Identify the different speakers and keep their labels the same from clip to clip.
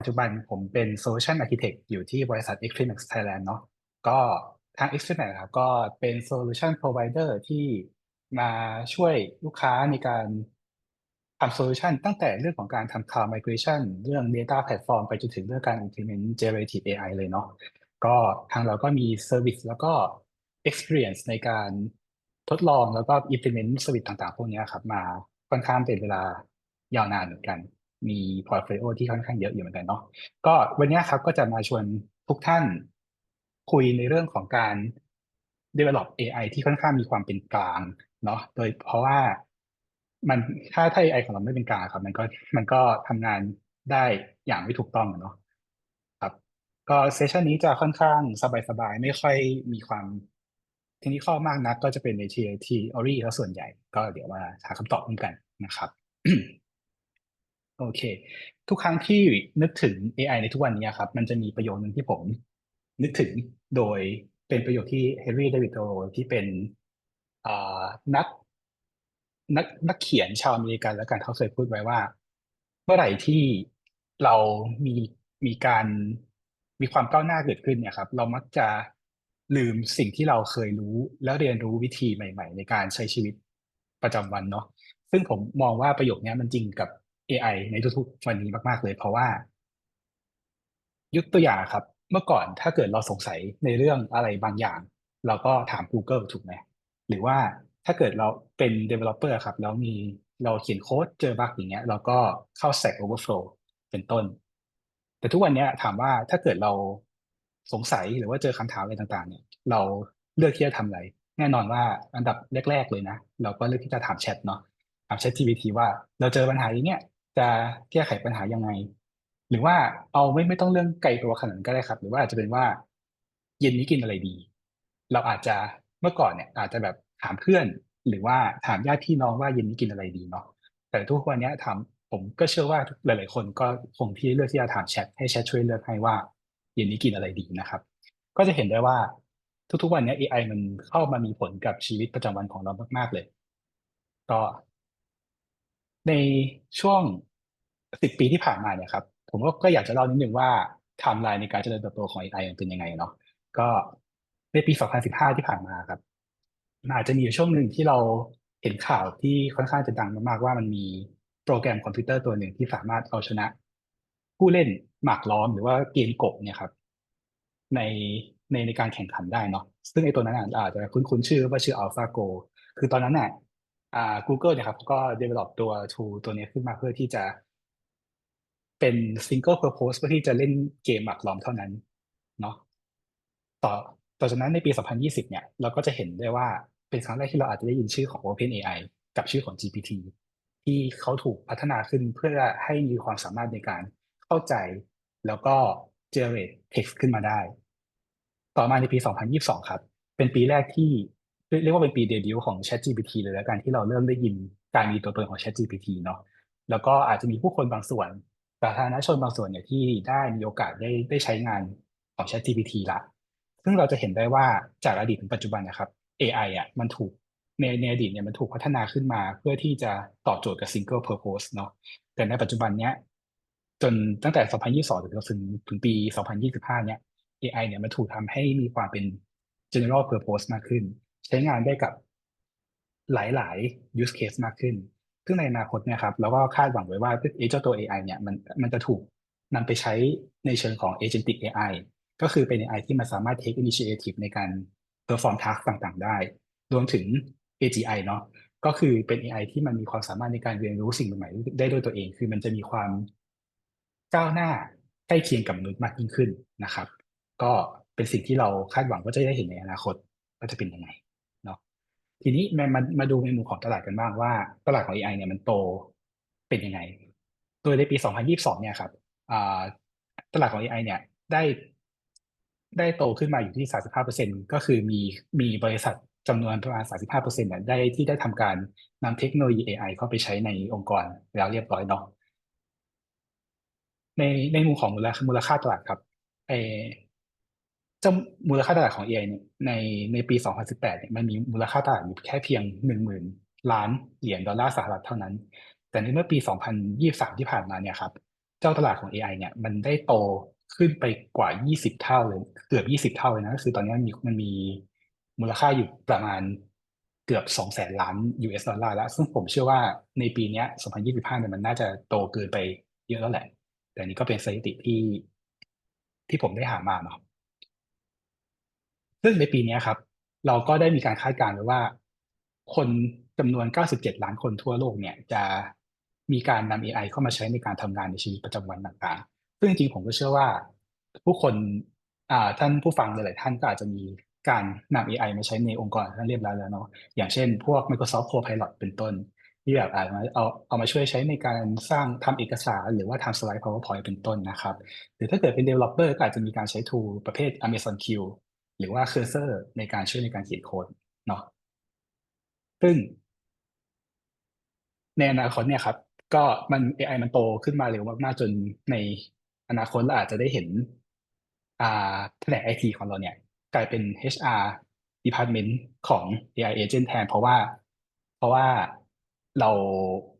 Speaker 1: ปัจจุบันผมเป็น Solution Architect อยู่ที่บริษัท Extremex Thailand เนาะก็ทาง Extremex ครับก็เป็น Solution Provider ที่มาช่วยลูกค้าในการทำโซลูชันตั้งแต่เรื่องของการทำ Cloud Migration เรื่อง Data Platform ไปจนถึงเรื่องการ implement Generative AI เลยเนาะก็ทางเราก็มี Service แล้วก็ Experience ในการทดลองแล้วก็ implement Service ต่างๆ พวกนี้ครับมาค่อนข้างเป็นเวลายาวนานเหมือนกัน มี portfolio ที่ค่อนข้างเยอะอยู่เหมือนกันเนาะก็วันนี้ครับก็จะมาชวนทุกท่านคุยในเรื่องของการ develop AI ที่ค่อนข้างมีความเป็นกลางเนาะโดยเพราะว่ามันถ้าถ้า AI ของเราไม่เป็นกลางครับ มันก็มันก็ทำงานได้อย่างไม่ถูกต้องเนาะครับ ก็เซสชันนี้จะค่อนข้างสบายๆ ไม่ค่อยมีความเทคนิคมากนัก ก็จะเป็นในทีทีออรีแล้วส่วนใหญ่ ก็เดี๋ยวมาหาคำตอบร่วมกันนะครับ โอเค ทุกครั้งที่นึกถึง AI ในทุกวันนี้ครับ มันจะมีประโยคนึงที่ผมนึกถึงโดยเป็นประโยคที่เฮนรี่เดวิดโตที่เป็นนักนักนักเขียนชาวอเมริกันแล้วกันเขาเคยพูดไว้ว่า เมื่อไหร่ที่เรามีมีการมีความก้าวหน้าเกิดขึ้นเนี่ยครับ เรามักจะลืมสิ่งที่เราเคยรู้ แล้วเรียนรู้วิธีใหม่ ๆ ในการใช้ชีวิตประจำวันเนาะซึ่งผมมองว่าประโยคนี้มันจริงกับ AI ในทุกๆวันนี้มาก ๆ เลย เพราะว่า ยกตัวอย่างครับ เมื่อก่อนถ้าเกิดเราสงสัยในเรื่องอะไรบางอย่าง เราก็ถาม Google ถูกไหมหรือว่าถ้าเกิดเราเป็น developer ครับ แล้วมีเราเขียนโค้ดเจอบั๊กอย่างเงี้ย เราก็เข้า Stack Overflow เป็นต้น แต่ทุกวันนี้ถามว่าถ้าเกิดเราสงสัยหรือว่าเจอคำถามอะไรต่าง ๆ เนี่ย เราเลือกที่จะทำอะไร แน่นอนว่าอันดับแรก ๆ เลยนะ เราก็เลือกที่จะถามแชทเนาะถาม Chat GPT ว่าเราเจอปัญหาอย่างเนี้ย จะแก้ไขปัญหายังไง หรือว่าเอาไม่ไม่ต้องเรื่องไกลตัวขนาดนั้นก็ได้ครับ หรือว่าอาจจะเป็นว่า เย็นนี้กินอะไรดี เราอาจจะเมื่อก่อนเนี่ย อาจจะแบบถามเพื่อน หรือว่าถามญาติพี่น้องว่าเย็นนี้กินอะไรดีเนาะแต่ทุกวันนี้ถามผมก็เชื่อว่าหลาย ๆ คนก็คงที่เลือกที่จะถามแชทให้แชทช่วยเลือกให้ว่าเย็นนี้กินอะไรดีนะครับ ก็จะเห็นได้ว่าทุก ๆ วันนี้ AI มันเข้ามามีผลกับชีวิตประจำวันของเรามาก ๆ เลย ก็ ในช่วงสิบปีที่ผ่านมาเนี่ยครับ ผมก็อยากจะเล่านิดนึงว่าไทม์ไลน์ในการเจริญเติบโตของ AI เป็นยังไงเนาะก็ในปี 2015 ที่ผ่านมาครับอาจจะมีช่วงหนึ่งที่เราเห็นข่าวที่ค่อนข้างจะดังมากๆว่ามันมีโปรแกรมคอมพิวเตอร์ตัวหนึ่งที่สามารถเอาชนะ ผู้เล่นหมากล้อมหรือว่าเกมกบเนี่ยครับในในในการแข่งขันได้เนาะซึ่งไอ้ตัวนั้นอาจจะคุ้นๆชื่อว่าชื่อ AlphaGo คือตอนนั้นเนี่ย อ่า Google เนี่ยครับก็ develop ตัว tool ตัวนี้ขึ้นมาเพื่อที่จะเป็น single purpose เพื่อที่จะเล่นเกมหมากล้อมเท่านั้นเนาะต่อต่อจากนั้นในปี 2020 เนี่ย เราก็จะเห็นได้ว่าเป็นครั้งแรกที่เราอาจจะได้ยินชื่อของ OpenAI กับชื่อของ GPT ที่เขาถูกพัฒนาขึ้นเพื่อให้มีความสามารถในการเข้าใจ แล้วก็ generate text ขึ้นมาได้ ต่อมาในปี 2022 ครับ เป็นปีแรกที่ เรียกว่าเป็นปีเดบิวต์ของ ChatGPT เลยแล้วกันที่เราเริ่มได้ยินการมีตัวตนของ ChatGPT เนาะแล้วก็อาจจะมีผู้คนบางส่วนสาธารณชนบางส่วนเนี่ยที่ได้มีโอกาสได้ได้ใช้งานของ ChatGPT ละซึ่งเราจะเห็นได้ว่าจากอดีตถึงปัจจุบันนะครับ AI อะมันถูกในในอดีตเนี่ยมันถูกพัฒนาขึ้นมาเพื่อที่จะตอบโจทย์กับ single purpose เนาะแต่ในปัจจุบันเนี้ยจนตั้งแต่ 2022 ถึงถึงถึงปี 2025 เนี่ย AI เนี่ยมันถูกทำให้มีความเป็น general purpose มากขึ้น ใช้งานได้กับหลาย ๆ use case มากขึ้น ซึ่งในอนาคตเนี่ยครับเราก็คาดหวังไว้ว่าเจ้าตัว AI เนี่ยมันมันจะถูกนำไปใช้ในเชิงของ agentic AI ก็คือเป็น AI ที่มันสามารถ take initiative ในการ perform task ต่าง ๆ ได้ รวมถึง AGI เนาะก็คือเป็น AI ที่มันมีความสามารถในการเรียนรู้สิ่งใหม่ๆได้ด้วยตัวเอง คือมันจะมีความก้าวหน้าใกล้เคียงกับมนุษย์มากยิ่งขึ้นนะครับ ก็เป็นสิ่งที่เราคาดหวังว่าจะได้เห็นในอนาคตว่าจะเป็นยังไง ทีนี้มามามาดูในมุมของตลาดกันบ้างว่าตลาดของ AI เนี่ยมันโตเป็นยังไง โดยในปี 2022 เนี่ยครับตลาดของ AI เนี่ยได้ได้โตขึ้นมาอยู่ที่ 35%ก็คือมีมีบริษัทจำนวนประมาณ 35%เนี่ยได้ที่ได้ทำการนำเทคโนโลยี AI เข้าไปใช้ในองค์กรแล้วเรียบร้อยเนาะในในมุมของมูลค่ามูลค่าตลาดครับเอ จำมูลค่าตลาดของ AI เนี่ยในในปี 2018 เนี่ยมันมีมูลค่าตลาดอยู่แค่เพียง 10,000 ล้านเหรียญดอลลาร์สหรัฐเท่านั้น แต่ในเมื่อปี 2023 ที่ผ่านมาเนี่ยครับ เจ้าตลาดของ AI เนี่ยมันได้โตขึ้นไปกว่า 20 เท่าเลย เกือบ 20 เท่าเลยนะ ก็คือตอนนี้มันมีมันมีมูลค่าอยู่ประมาณเกือบ2แสนล้าน US ดอลลาร์แล้ว ซึ่งผมเชื่อว่าในปีนี้ 2025 เนี่ยมันน่าจะโตเกินไปเยอะแล้วแหละ แต่นี้ก็เป็นสถิติที่ที่ผมได้หามาเนาะ ซึ่งในปีนี้ครับ เราก็ได้มีการคาดการณ์ไว้ว่า คนจำนวน 97 ล้านคนทั่วโลกเนี่ยจะมีการนำ AI เข้ามาใช้ในการทำงานในชีวิตประจำวันต่างๆ ซึ่งจริงๆผมก็เชื่อว่า ผู้คนท่านผู้ฟังหลายๆท่านก็อาจจะมีการนำ AI มาใช้ในองค์กรท่านเรียบร้อยแล้วเนาะอย่างเช่น พวก Microsoft Copilot เป็นต้น ที่แบบอาจจะเอาเอามาช่วยใช้ในการสร้างทำเอกสาร หรือว่าทำสไลด์ PowerPoint เป็นต้นนะครับ หรือถ้าเกิดเป็น Developer ก็อาจจะมีการใช้ tool ประเภท Amazon Q หรือว่า Cursor ในการช่วยในการเขียนโค้ดเนาะซึ่งในอนาคตเนี่ยครับ ก็มัน AI มันโตขึ้นมาเร็วมากๆจนในอนาคตเราอาจจะได้เห็นอ่าแผนกไอทีของเราเนี่ย กลายเป็น HR department ของ AI agent แทน เพราะว่า เพราะว่าเรา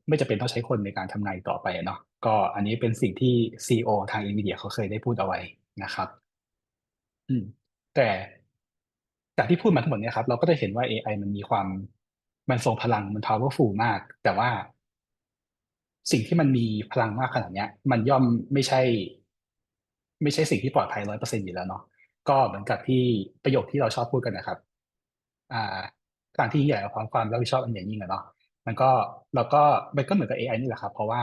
Speaker 1: ไม่จำเป็นต้องใช้คนในการทำงานต่อไปเนาะก็อันนี้เป็นสิ่งที่ CEO ทาง NVIDIA เขาเคยได้พูดเอาไว้นะครับ อืม แต่จากที่พูดมาทั้งหมดเนี่ยครับ เราก็จะเห็นว่า AI มันมีความมันทรงพลังมัน powerful มาก แต่ว่า สิ่งที่มันมีพลังมากขนาดเนี้ย มันย่อมไม่ใช่ ไม่ใช่สิ่งที่ปลอดภัย100%อร์เซนต์อยู่แล้วเนาะก็เหมือนกับที่ประโยคที่เราชอบพูดกันนะครับ อ่าการที่ใหญ่ความความรับผิดชอบอันใหญ่ยิ่งอะเนาะมันก็เราก็มันก็เหมือนกับ AI นี่แหละครับ เพราะว่า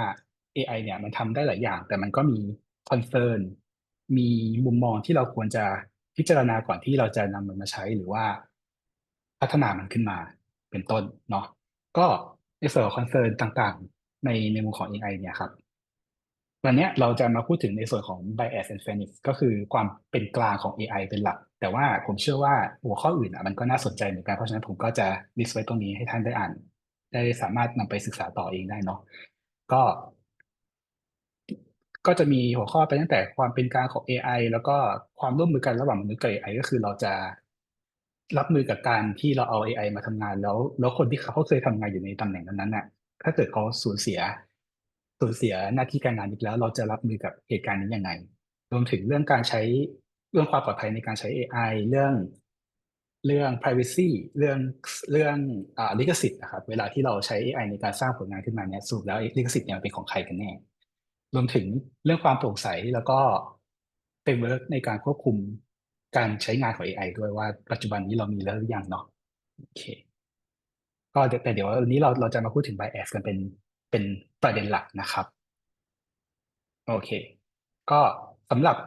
Speaker 1: AI เนี่ยมันทำได้หลายอย่าง แต่มันก็มี concern มีมุมมองที่เราควรจะ พิจารณาก่อนที่เราจะนำมันมาใช้หรือว่า พัฒนามันขึ้นมาเป็นต้นเนาะก็ในส่วนของ concern ต่างๆ ในในมุมของ AI เนี่ยครับวันนี้เราจะมาพูดถึงในส่วนของ bias and fairness ก็คือความเป็นกลางของ AI เป็นหลัก แต่ว่าผมเชื่อว่าหัวข้ออื่นอะมันก็น่าสนใจเหมือนกัน เพราะฉะนั้นผมก็จะ list ไว้ตรงนี้ให้ท่านได้อ่าน ได้สามารถนำไปศึกษาต่อเองได้เนาะก็ ก็จะมีหัวข้อไปตั้งแต่ความเป็นกลางของ AI แล้วก็ความร่วมมือกันระหว่างมนุษย์กับ AI ก็คือเราจะรับมือกับการที่เราเอา AI มาทำงานแล้ว แล้วคนที่เขาเคยทำงานอยู่ในตำแหน่งนั้นๆน่ะ ถ้าเกิดเขาสูญเสีย สูญเสียหน้าที่การงานอีกแล้ว เราจะรับมือกับเหตุการณ์นี้ยังไง รวมถึงเรื่องการใช้เรื่องความปลอดภัยในการใช้ AI เรื่องเรื่อง privacy เรื่องเรื่องอ่าลิขสิทธิ์นะครับ เวลาที่เราใช้ AI ในการสร้างผลงานขึ้นมาเนี่ยสรุปแล้วลิขสิทธิ์เนี่ยเป็นของใครกันแน่ รวมถึงเรื่องความโปร่งใสแล้วก็ framework ในการควบคุมการใช้งานของ AI ด้วยว่าปัจจุบันนี้เรามีแล้วหรือยังเนาะโอเค ก็แต่เดี๋ยววันนี้เราเราจะมาพูดถึง bias กันเป็นเป็นประเด็นหลักนะครับ โอเค ก็สำหรับ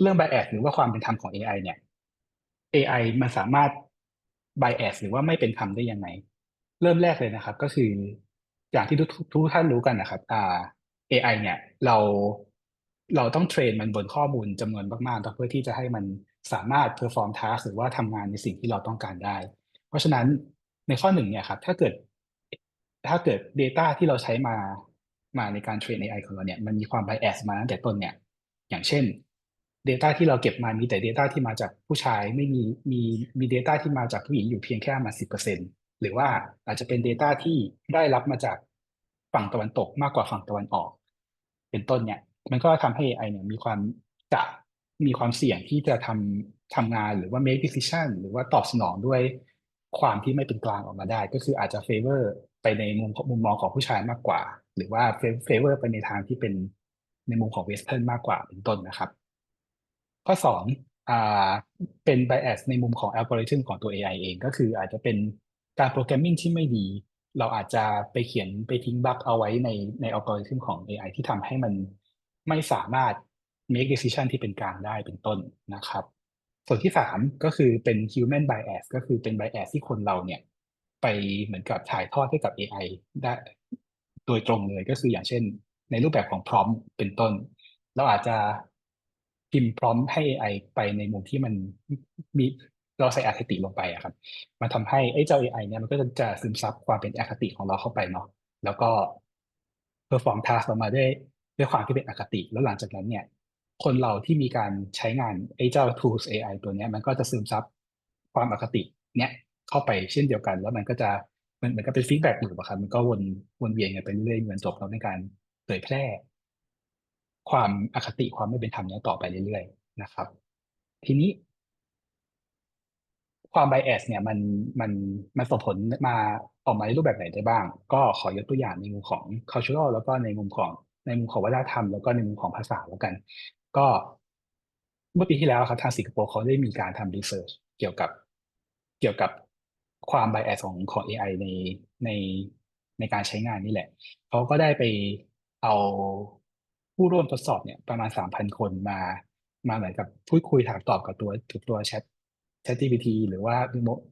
Speaker 1: เรื่อง bias หรือว่าความเป็นธรรมของ AI เนี่ย AI มันสามารถ bias หรือว่าไม่เป็นธรรมได้ยังไง เริ่มแรกเลยนะครับ ก็คืออย่างที่ทุกทุกท่านรู้กันนะครับ อ่า AI เนี่ยเราเราต้องเทรนมันบนข้อมูลจำนวนมากๆเพื่อที่จะให้มันสามารถ perform task หรือว่าทำงานในสิ่งที่เราต้องการได้ เพราะฉะนั้นในข้อหนึ่งเนี่ยครับถ้าเกิดถ้าเกิด data ที่เราใช้มามาในการเทรน AI ของเราเนี่ยมันมีความ bias มาตั้งแต่ต้นเนี่ยอย่างเช่น data ที่เราเก็บมามีแต่ data ที่มาจากผู้ชายไม่มีมีมี data ที่มาจากผู้หญิงอยู่เพียงแค่ประมาณ10%หรือว่าอาจจะเป็น data ที่ได้รับมาจากฝั่งตะวันตกมากกว่าฝั่งตะวันออก เป็นต้นเนี่ย มันก็ทำให้ AI เนี่ยมีความจะมีความเสี่ยงที่จะทำทำงานหรือว่า make decision หรือว่าตอบสนองด้วยความที่ไม่เป็นกลางออกมาได้ ก็คืออาจจะ favor ไปในมุมมุมมองของผู้ชายมากกว่า หรือว่า favor ไปในทางที่เป็นในมุมของ western มากกว่าเป็นต้นนะครับ ข้อสองอ่าเป็น bias ในมุมของ algorithm ของตัว AI เอง ก็คืออาจจะเป็นการ programming ที่ไม่ดี เราอาจจะไปเขียนไปทิ้งบั๊กเอาไว้ในใน algorithm ของ AI ที่ทำให้มันไม่สามารถ make decision ที่เป็นกลางได้เป็นต้นนะครับ ส่วนที่สามก็คือเป็น human bias ก็คือเป็น bias ที่คนเราเนี่ย ไปเหมือนกับถ่ายทอดให้กับ AI ได้โดยตรงเลยก็คืออย่างเช่น ในรูปแบบของ prompt เป็นต้น เราอาจจะพิมพ์ prompt ให้ AI ไปในมุมที่มันมี เราใส่อคติลงไปอะครับ มันทำให้ไอ้เจ้า AI เนี่ยมันก็จะซึมซับความเป็นอคติของเราเข้าไปเนาะแล้วก็ perform task ออกมาด้วยด้วยความที่เป็นอคติ แล้วหลังจากนั้นเนี่ย คนเราที่มีการใช้งานไอ้เจ้า tools AI ตัวเนี้ยมันก็จะซึมซับความอคติเนี้ยเข้าไปเช่นเดียวกัน แล้วมันก็จะมันมือนกับเป็น feedback loop อะครับมันก็วนวนเวียนกันไปเรื่อยๆเหมือนจบแล้วในการเผยแพร่ ความอคติความไม่เป็นธรรมเนี้ยต่อไปเรื่อยๆนะครับ ทีนี้ ความ bias เนี่ยมันมันมันส่งผลมาออกมาในรูปแบบไหนได้บ้าง ก็ขอยกตัวอย่างในมุมของ cultural แล้วก็ในมุมของในมุมของวัฒนธรรมแล้วก็ในมุมของภาษาแล้วกัน ก็เมื่อปีที่แล้วครับทางสิงคโปร์เขาได้มีการทำรีเสิร์ชเกี่ยวกับเกี่ยวกับความ bias ของของ AI ในในในการใช้งานนี่แหละ เขาก็ได้ไปเอาผู้ร่วมทดสอบเนี่ยประมาณ 3,000 คนมา มาเหมือนกับพูดคุยถามตอบกับตัวตัวแชท ChatGPT หรือว่า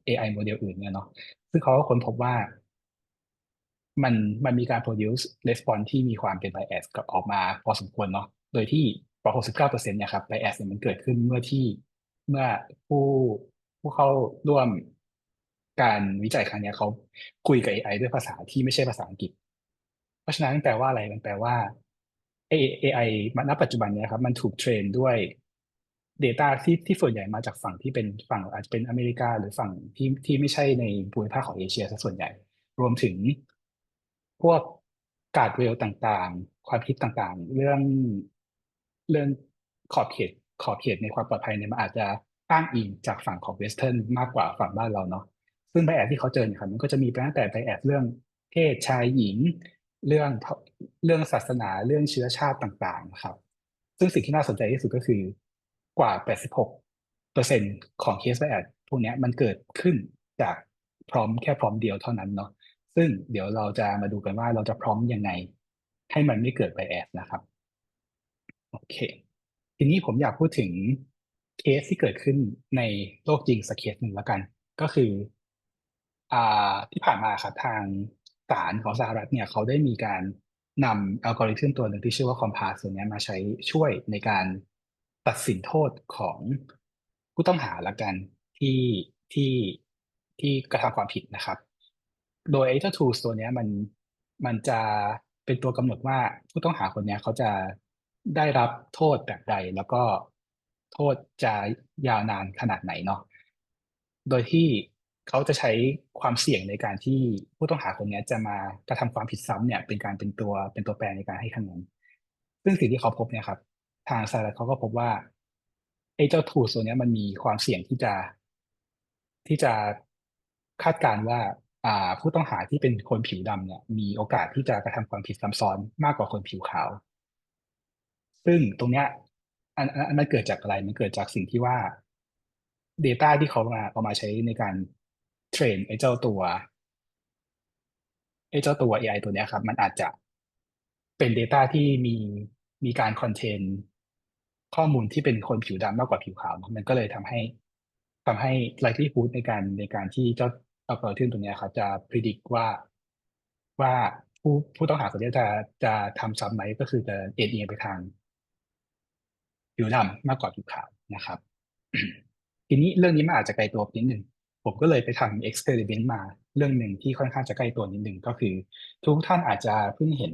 Speaker 1: AI โมเดลอื่นเนี่ยเนาะซึ่งเขาก็ค้นพบว่า มันมันมีการ produce response ที่มีความเป็น bias กับออกมาพอสมควรเนาะโดยที่กว่า69%เนี่ยครับ bias เนี่ยมันเกิดขึ้นเมื่อที่เมื่อผู้ผู้เข้าร่วมการวิจัยครั้งเนี้ยเขาคุยกับ AI ด้วยภาษาที่ไม่ใช่ภาษาอังกฤษ เพราะฉะนั้นแปลว่าอะไรมันแปลว่า AI ณปัจจุบันเนี้ยครับ มันถูกเทรนด้วย Data ที่ที่ส่วนใหญ่มาจากฝั่งที่เป็นฝั่งอาจจะเป็นอเมริกา หรือฝั่งที่ที่ไม่ใช่ในภูมิภาคของเอเชียซะส่วนใหญ่ รวมถึงพวกการเรลต่างๆ ความคิดต่างๆ เรื่องเรื่องขอบเขตขอบเขตในความปลอดภัยเนี่ยมันอาจจะอ้างอิงจากฝั่งของเวสเทิร์นมากกว่าฝั่งบ้านเราเนาะซึ่งไบแอดที่เขาเจอเนี่ยครับมันก็จะมีไปตั้งแต่ไบแอดเรื่องเพศชายหญิง เรื่องเรื่องศาสนาเรื่องเชื้อชาติต่างๆ ครับ ซึ่งสิ่งที่น่าสนใจที่สุดก็คือ กว่า 86เปอร์เซ็นของเคสไบแอดพวกนี้มันเกิดขึ้นจากพร้อมแค่พร้อมเดียวเท่านั้นเนาะซึ่งเดี๋ยวเราจะมาดูกันว่าเราจะพร้อมยังไง ให้มันไม่เกิดไบแอดนะครับโอเค ทีนี้ผมอยากพูดถึงเคสที่เกิดขึ้นในโลกจริงสักเคสหนึ่งแล้วกัน ก็คืออ่าที่ผ่านมาครับทางศาลของสหรัฐเนี่ยเขาได้มีการนำอัลกอริทึมตัวหนึ่งที่ชื่อว่า Compass ตัวนี้มาใช้ช่วยในการ ตัดสินโทษของผู้ต้องหาละกันที่ที่ที่กระทำความผิดนะครับ โดยไอ้เจ้า tools ตัวนี้มันมันจะเป็นตัวกำหนดว่าผู้ต้องหาคนนี้เขาจะได้รับโทษแบบใด แล้วก็โทษจะยาวนานขนาดไหนเนาะโดยที่เขาจะใช้ความเสี่ยงในการที่ผู้ต้องหาคนนี้จะมากระทำความผิดซ้ำเนี่ยเป็นการเป็นตัวเป็นตัวแปรในการให้คะแนนซึ่งสิ่งที่เขาพบเนี่ยครับ ทางสหรัฐเขาก็พบว่าไอ้เจ้าทูตัวนี้มันมีความเสี่ยงที่จะที่จะคาดการว่า อ่า ผู้ต้องหาที่เป็นคนผิวดำเนี่ย มีโอกาสที่จะกระทำความผิดซ้ำซ้อนมากกว่าคนผิวขาว ซึ่งตรงเนี้ยอันอันมันเกิดจากอะไรมันเกิดจากสิ่งที่ว่า Data ที่เขามาเอามาใช้ในการเทรนไอ้เจ้าตัวไอ้เจ้าตัว AI ตัวเนี้ยครับ มันอาจจะเป็น Data ที่มีมีการคอนเทน ข้อมูลที่เป็นคนผิวดำมากกว่าผิวขาว มันก็เลยทำให้ทำให้ likelihood ในการในการที่เจ้าอัลกอริทึมตัวนี้ครับจะ predict ว่าว่าผู้ผู้ต้องหาคนนี้จะจะทำซ้ำไหมก็คือจะเอ็นเอียงไปทางผิวดำมากกว่าผิวขาวนะครับ ทีนี้เรื่องนี้มันอาจจะไกลตัวนิดหนึ่งผมก็เลยไปทำเอ็กซ์เพร์เมนต์มาเรื่องหนึ่งที่ค่อนข้างจะใกล้ตัวนิดหนึ่งก็คือ ทุกท่านอาจจะเพิ่งเห็น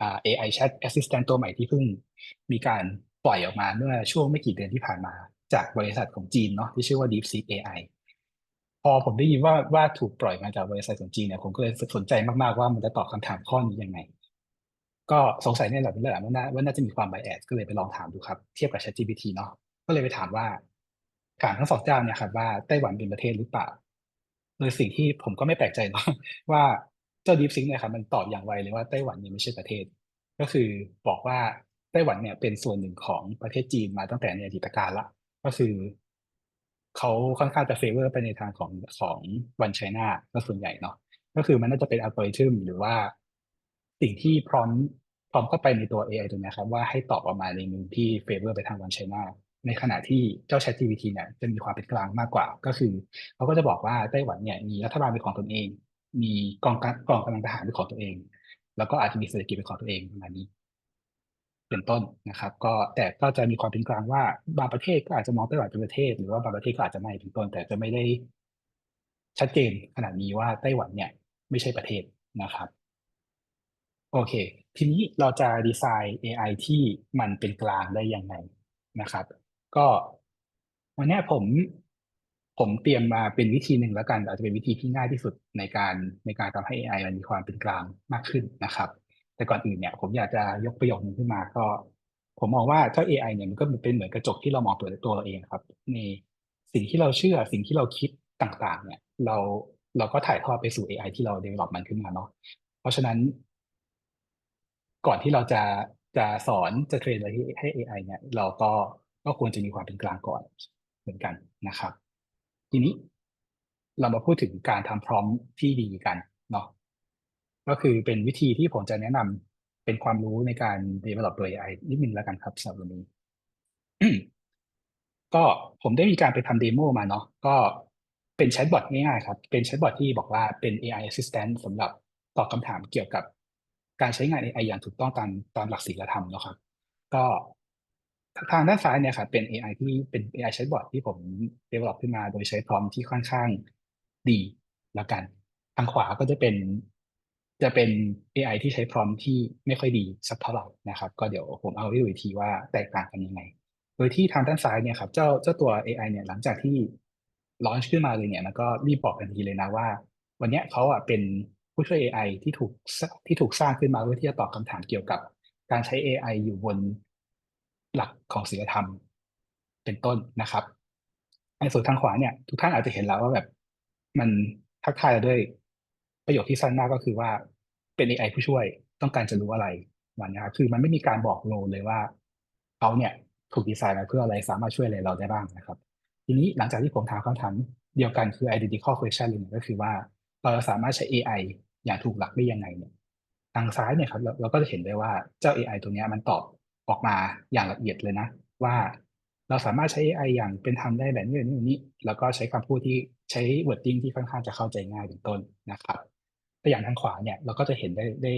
Speaker 1: อ่า AI Chat Assistant ตัวใหม่ที่เพิ่งมีการ ปล่อยออกมาเมื่อช่วงไม่กี่เดือนที่ผ่านมา จากบริษัทของจีนเนาะที่ชื่อว่า DeepSeek AI พอผมได้ยินว่าว่าถูกปล่อยมาจากบริษัทของจีนเนี่ยผมก็เลยสนใจมากๆว่ามันจะตอบคำถามข้อนี้ยังไง ก็สงสัยในระดับนึงแหละว่าน่าว่าน่าจะมีความ bias ก็เลยไปลองถามดูครับเทียบกับ ChatGPT เนาะก็เลยไปถามว่าถามทั้งสองเจ้าเนี่ยครับว่าไต้หวันเป็นประเทศหรือเปล่าโดยสิ่งที่ผมก็ไม่แปลกใจเนาะว่าเจ้า DeepSeek เนี่ยครับมันตอบอย่างไวเลยว่าไต้หวันเนี่ยไม่ใช่ประเทศ ก็คือบอกว่า ต้หวันเนี่ยเป็นส่วนหนึ่งของประเทศจีนมาตั้งแต่ในอดีตการละ ก็คือเขาค่อนข้างจะเฟเวอร์ไปในทางของของวันไชน่าก็ส่วนใหญ่เนาะก็คือมันน่าจะเป็นอัลกอริทึมหรือว่าสิ่งที่พร้อมพร้อมเข้าไปในตัว AI ตัวนี้ครับ ว่าให้ตอบออกมาในมุมที่เฟเวอร์ไปทางวันไชน่าในขณะที่เจ้า ChatGPT เนี่ยจะมีความเป็นกลางมากกว่า ก็คือเขาก็จะบอกว่าไต้หวันเนี่ยมีรัฐบาลเป็นของตนเอง มีกองกองกำลังทหารเป็นของตัวเอง แล้วก็อาจจะมีเศรษฐกิจเป็นของตัวเองประมาณนี้ เป็นต้นนะครับ ก็แต่ก็จะมีความเป็นกลางว่าบางประเทศก็อาจจะมองไต้หวันเป็นประเทศ หรือว่าบางประเทศก็อาจจะไม่เป็นต้น แต่จะไม่ได้ชัดเจนขนาดนี้ว่าไต้หวันเนี่ยไม่ใช่ประเทศนะครับโอเค ทีนี้เราจะดีไซน์ AI ที่มันเป็นกลางได้ยังไงนะครับ ก็วันนี้ผมผมเตรียมมาเป็นวิธีหนึ่งแล้วกัน อาจจะเป็นวิธีที่ง่ายที่สุดในการในการทำให้ AI มันมีความเป็นกลางมากขึ้นนะครับ แต่ก่อนอื่นเนี่ยผมอยากจะยกประโยคนึงขึ้นมาก็ ผมมองว่าเจ้า AI เนี่ยมันก็เป็นเหมือนกระจกที่เรามองตัวตัวเราเองครับ ในสิ่งที่เราเชื่อสิ่งที่เราคิดต่างๆ เนี่ย เราเราก็ถ่ายทอดไปสู่ AI ที่เรา develop มันขึ้นมาเนาะเพราะฉะนั้น ก่อนที่เราจะจะสอนจะเทรนอะไรให้ AI เนี่ย เราก็ก็ควรจะมีความเป็นกลางก่อนเหมือนกันนะครับ ทีนี้เรามาพูดถึงการทำพร้อมที่ดีกันเนาะ ก็คือเป็นวิธีที่ผมจะแนะนำเป็นความรู้ในการ develop โดย AI นิดนึงแล้วกันครับสำหรับวันนี้ ก็ผมได้มีการไปทำเดโมมาเนาะก็เป็นแชทบอทง่ายๆครับ เป็นแชทบอทที่บอกว่าเป็น AI assistant สำหรับตอบคำถามเกี่ยวกับการใช้งาน AI อย่างถูกต้องตามตามหลักศีลธรรมเนาะครับ ก็ทางด้านซ้ายเนี่ยครับเป็น AI ที่เป็น AI แชทบอทที่ผม develop ขึ้นมา โดยใช้พร้อมที่ค่อนข้างดีแล้วกัน ทางขวาก็จะเป็น จะเป็น AI ที่ใช้พร้อมที่ไม่ค่อยดีสักเท่าไหร่นะครับ ก็เดี๋ยวผมเอาให้ดูอีกทีว่าแตกต่างกันยังไง โดยที่ทางด้านซ้ายเนี่ยครับเจ้าเจ้าตัว AI เนี่ยหลังจากที่ลอนช์ขึ้นมาเลยเนี่ยมันก็รีบบอกทันทีเลยนะว่า วันนี้เขาอะเป็นผู้ช่วย AI ที่ถูกที่ถูกสร้างขึ้นมาเพื่อที่จะตอบคำถามเกี่ยวกับ การใช้ AI อยู่บนหลักของศีลธรรม เป็นต้นนะครับในส่วนทางขวาเนี่ยทุกท่านอาจจะเห็นแล้วว่าแบบมันทักทายด้วย ประโยคที่สั้นมากก็คือว่าเป็น AI ผู้ช่วยต้องการจะรู้อะไรวันนี้ครับคือมันไม่มีการบอกโลเลยว่าเขาเนี่ยถูกดีไซน์มาเพื่ออะไรสามารถช่วยอะไรเราได้บ้างนะครับ ทีนี้หลังจากที่ผมถามคำถามเดียวกันคือ identical question เลยก็คือว่าเราสามารถใช้ AI อย่างถูกหลักได้ยังไงเนี่ยทางซ้ายเนี่ยครับเราก็จะเห็นได้ว่าเจ้า AI ตัวนี้มันตอบออกมาอย่างละเอียดเลยนะ ว่าเราสามารถใช้ AI อย่างเป็นธรรมได้แบบนี้นี้นี้ แล้วก็ใช้คำพูดที่ใช้ wording ที่ค่อนข้างจะเข้าใจง่ายเป็นต้นนะครับ แต่อย่างทางขวาเนี่ยเราก็จะเห็นได้ได้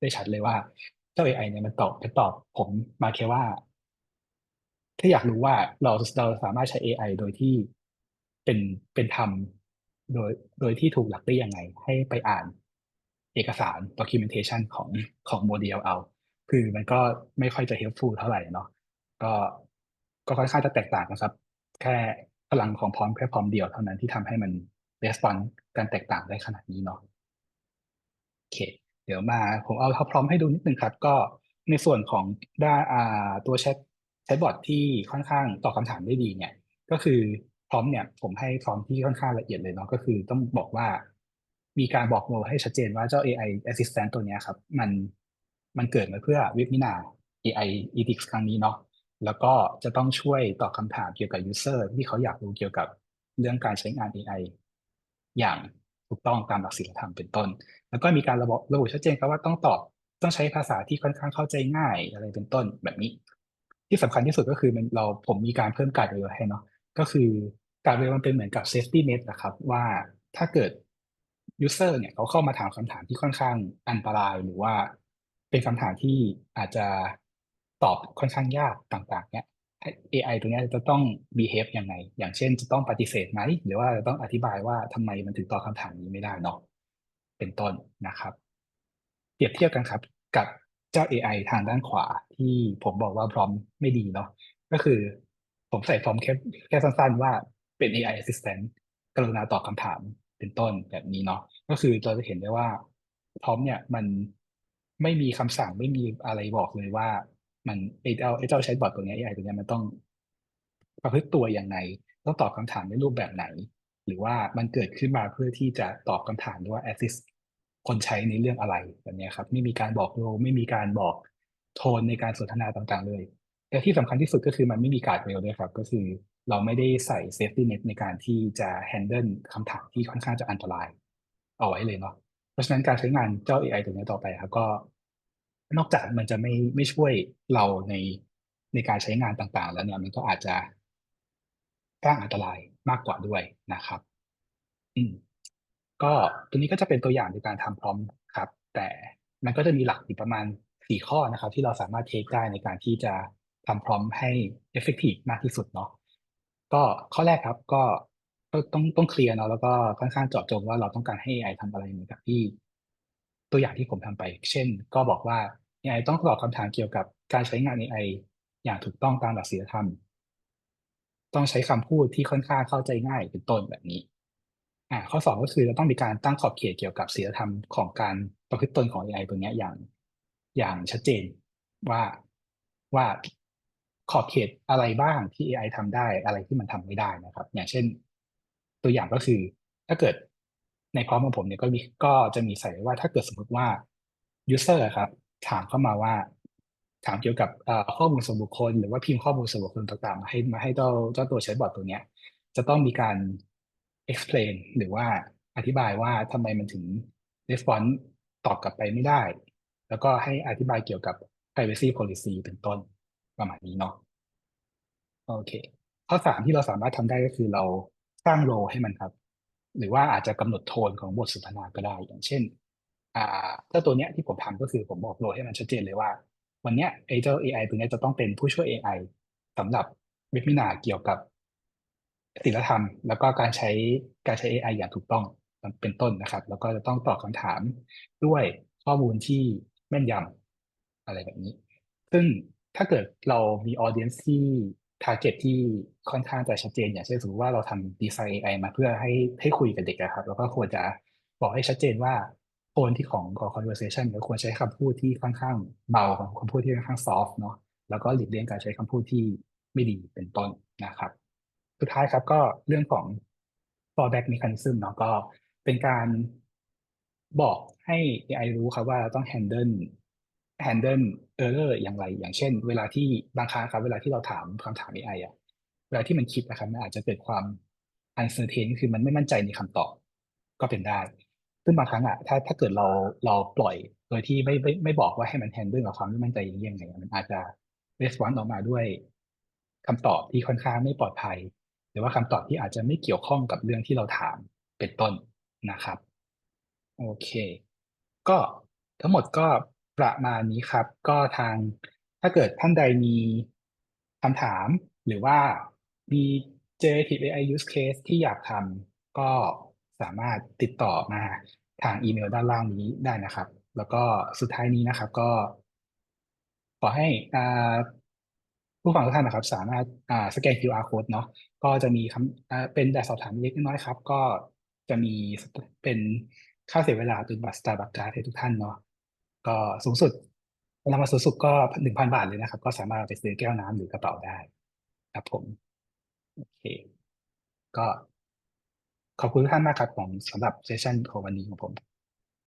Speaker 1: ได้ชัดเลยว่าเจ้า AI เนี่ยมันตอบมันตอบผมมาแค่ว่า ถ้าอยากรู้ว่าเราเราสามารถใช้ AI โดยที่เป็นเป็นธรรมโดยโดยที่ถูกหลักได้ยังไง ให้ไปอ่านเอกสาร documentation ของของโมเดลเอา คือมันก็ไม่ค่อยจะ helpful เท่าไหร่เนาะก็ก็ค่อนข้างจะแตกต่างนะครับ แค่พลังของพร้อมแค่พร้อมเดียวเท่านั้นที่ทำให้มัน response การแตกต่างได้ขนาดนี้เนาะ เค เดี๋ยวมาผมเอาท็อปพร้อมให้ดูนิดนึงครับ ก็ในส่วนของด้านตัวแชทแชทบอทที่ค่อนข้างตอบคำถามได้ดีเนี่ย ก็คือพร้อมเนี่ยผมให้พร้อมที่ค่อนข้างละเอียดเลยเนาะก็คือต้องบอกว่า มีการบอกโมให้ชัดเจนว่าเจ้า AI assistant ตัวนี้ครับ มันมันเกิดมาเพื่อเว็บมินา AI ethics ครั้งนี้เนาะแล้วก็จะต้องช่วยตอบคำถามเกี่ยวกับ user ที่เขาอยากรู้เกี่ยวกับเรื่องการใช้งาน AI อย่าง ถูกต้องตามหลักศีลธรรมเป็นต้น แล้วก็มีการระบุระบุชัดเจนครับว่าต้องตอบต้องใช้ภาษาที่ค่อนข้างเข้าใจง่ายอะไรเป็นต้นแบบนี้ ที่สำคัญที่สุดก็คือมันเราผมมีการเพิ่มการเวลให้เนาะก็คือการเวลมันเป็นเหมือนกับ safety net นะครับ ว่าถ้าเกิด user เนี่ยเขาเข้ามาถามคำถามที่ค่อนข้างอันตรายหรือว่าเป็นคำถามที่อาจจะตอบค่อนข้างยากต่างๆ เนี่ย AI ตัวนี้จะต้อง behave ยังไง อย่างเช่นจะต้องปฏิเสธไหม หรือว่าจะต้องอธิบายว่าทำไมมันถึงตอบคำถามนี้ไม่ได้เนาะ เป็นต้นนะครับ เปรียบเทียบกันครับ กับเจ้า AI ทางด้านขวาที่ผมบอกว่าพร้อมไม่ดีเนาะ ก็คือผมใส่พร้อมแค่แค่สั้นๆ ว่าเป็น AI assistant กรุณาตอบคำถามเป็นต้นแบบนี้เนาะ ก็คือเราจะเห็นได้ว่าพร้อมเนี่ยมันไม่มีคำสั่งไม่มีอะไรบอกเลยว่า มันไอเจ้าไอเจ้าแชทบอทตัวนี้ AI ตัวนี้มันต้องประพฤติตัวยังไง ต้องตอบคำถามในรูปแบบไหน หรือว่ามันเกิดขึ้นมาเพื่อที่จะตอบคำถามหรือว่า assist คนใช้ในเรื่องอะไรแบบนี้ครับ ไม่มีการบอกโลไม่มีการบอกโทนในการสนทนาต่างๆ เลยแต่ที่สำคัญที่สุดก็คือมันไม่มีการเรลด้วยครับ ก็คือเราไม่ได้ใส่ safety net ในการที่จะ handle คำถามที่ค่อนข้างจะอันตราย เอาไว้เลยเนาะเพราะฉะนั้นการใช้งานเจ้า AI ตัวนี้ต่อไปครับก็ นอกจากมันจะไม่ไม่ช่วยเราในในการใช้งานต่างๆ แล้วเนี่ยมันก็อาจจะสร้างอันตรายมากกว่าด้วยนะครับ อืมก็ตัวนี้ก็จะเป็นตัวอย่างในการทำพร้อมครับ แต่มันก็จะมีหลักอยู่ประมาณสี่ข้อนะครับ ที่เราสามารถเทคได้ในการที่จะทำพร้อมให้ effective มากที่สุดเนาะก็ข้อแรกครับก็ต้องต้องเคลียร์เนาะแล้วก็ค่อนข้างเจาะจงว่าเราต้องการให้ AI ทำอะไรเหมือนกับที่ ตัวอย่างที่ผมทำไป เช่น ก็บอกว่า AI ต้องตอบคำถามเกี่ยวกับการใช้งาน AI อย่างถูกต้องตามหลักศีลธรรม ต้องใช้คำพูดที่ค่อนข้างเข้าใจง่ายเป็นต้นแบบนี้อ่าข้อสองก็คือเราต้องมีการตั้งขอบเขตเกี่ยวกับศีลธรรมของการประพฤติตนของ AI ตัวนี้อย่างอย่างชัดเจนว่าว่าขอบเขตอะไรบ้างที่ AI ทำได้อะไรที่มันทำไม่ได้นะครับ อย่างเช่น ตัวอย่างก็คือ ถ้าเกิดในพร้อมของผมเนี่ยก็มีก็จะมีใส่ว่าถ้าเกิดสมมติว่า user อะครับ ถามเข้ามาว่า ถามเกี่ยวกับข้อมูลส่วนบุคคล หรือว่าพิมพ์ข้อมูลส่วนบุคคลต่างๆมาให้มาให้เจ้าเจ้าตัวแชทบอทตัวเนี้ย จะต้องมีการ explain หรือว่าอธิบายว่าทำไมมันถึง response ตอบกลับไปไม่ได้ แล้วก็ให้อธิบายเกี่ยวกับ privacy policy เป็นต้นประมาณนี้เนาะโอเค ข้อสามที่เราสามารถทำได้ก็คือเราสร้างโรให้มันครับ หรือว่าอาจจะกำหนดโทนของบทสนทนาก็ได้ อย่างเช่น อ่าเจ้าตัวเนี้ยที่ผมทำก็คือผมบอกโรให้มันชัดเจนเลยว่า วันเนี้ยไอเจ้า AI ตัวเนี้ยจะต้องเป็นผู้ช่วย AI สำหรับเว็บมินาเกี่ยวกับศีลธรรม แล้วก็การใช้การใช้ AI อย่างถูกต้องเป็นต้นนะครับ แล้วก็จะต้องตอบคำถามด้วยข้อมูลที่แม่นยำอะไรแบบนี้ ซึ่งถ้าเกิดเรามี audience ที่ target ที่ค่อนข้างจะชัดเจน อย่างเช่นสมมติว่าเราทำดีไซน์ AI มาเพื่อให้ให้คุยกับเด็กนะครับ แล้วก็ควรจะบอกให้ชัดเจนว่า โทนที่ของของ conversation เราควรใช้คำพูดที่ค่อนข้างเบาคำพูดที่ค่อนข้าง soft เนาะแล้วก็หลีกเลี่ยงการใช้คำพูดที่ไม่ดีเป็นต้นนะครับ สุดท้ายครับก็เรื่องของ fallback mechanism เนาะก็เป็นการบอกให้ AI รู้ครับว่าต้อง handle handle error อย่างไร อย่างเช่น เวลาที่บางครั้งครับ เวลาที่เราถามคำถาม AI อะเวลาที่มันคิดนะครับมันอาจจะเกิดความ uncertain คือมันไม่มั่นใจในคำตอบก็เป็นได้ ซึ่งบางครั้งอะถ้าถ้าเกิดเราเราปล่อยโดยที่ไม่ไม่ไม่บอกว่าให้มัน handle กับความไม่มั่นใจอย่างนี้ยังไงมันอาจจะ response ออกมาด้วยคำตอบที่ค่อนข้างไม่ปลอดภัย หรือว่าคำตอบที่อาจจะไม่เกี่ยวข้องกับเรื่องที่เราถามเป็นต้นนะครับ โอเค ก็ทั้งหมดก็ประมาณนี้ครับ ก็ทางถ้าเกิดท่านใดมีคำถามหรือว่ามี generative AI use case ที่อยากทำก็ สามารถติดต่อมาทางอีเมลด้านล่างนี้ได้นะครับ แล้วก็สุดท้ายนี้นะครับก็ ขอให้ผู้ฟังทุกท่านนะครับ สามารถสแกน QR code เนาะก็จะมีคำเป็นแบบสอบถามเล็กน้อยครับ ก็จะมีเป็นค่าเสียเวลาเป็นบัตร Starbucks Card ให้ทุกท่านเนาะก็สูงสุดรางวัลสูงสุดก็หนึ่งพันบาทเลยนะครับ ก็สามารถไปซื้อแก้วน้ำหรือกระเป๋าได้ ครับผม โอเค ก็ ขอบคุณทุกท่านมากครับผมสำหรับเซสชันของวันนี้ของผม